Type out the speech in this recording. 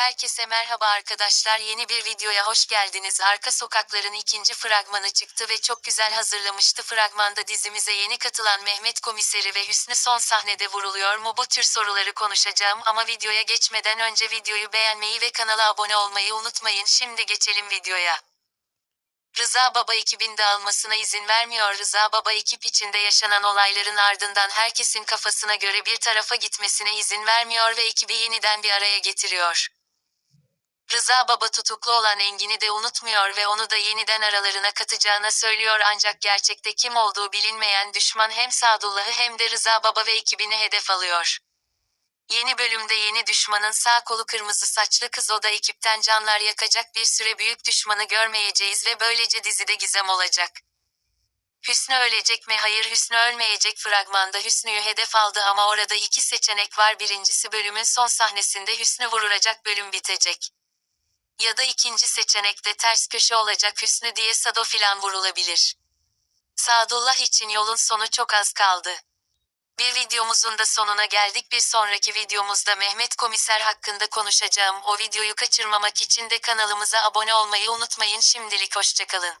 Herkese merhaba arkadaşlar yeni bir videoya hoş geldiniz. Arka Sokakların ikinci fragmanı çıktı ve çok güzel hazırlamıştı. Fragmanda dizimize yeni katılan Mehmet Komiseri ve Hüsnü son sahnede vuruluyor mu bu tür soruları konuşacağım ama videoya geçmeden önce videoyu beğenmeyi ve kanala abone olmayı unutmayın. Şimdi geçelim videoya. Rıza Baba ekibin dağılmasına izin vermiyor. Rıza Baba ekip içinde yaşanan olayların ardından herkesin kafasına göre bir tarafa gitmesine izin vermiyor ve ekibi yeniden bir araya getiriyor. Rıza Baba tutuklu olan Engin'i de unutmuyor ve onu da yeniden aralarına katacağına söylüyor ancak gerçekte kim olduğu bilinmeyen düşman hem Sadullah'ı hem de Rıza Baba ve ekibini hedef alıyor. Yeni bölümde yeni düşmanın sağ kolu kırmızı saçlı kız o da ekipten canlar yakacak bir süre büyük düşmanı görmeyeceğiz ve böylece dizide gizem olacak. Hüsnü ölecek mi? Hayır Hüsnü ölmeyecek fragmanda Hüsnü'yü hedef aldı ama orada iki seçenek var. Birincisi bölümün son sahnesinde Hüsnü vurulacak bölüm bitecek. Ya da ikinci seçenekte ters köşe olacak Hüsnü diye Sado filan vurulabilir. Sadullah için yolun sonu çok az kaldı. Bir videomuzun da sonuna geldik. Bir sonraki videomuzda Mehmet Komiser hakkında konuşacağım. O videoyu kaçırmamak için de kanalımıza abone olmayı unutmayın. Şimdilik hoşçakalın.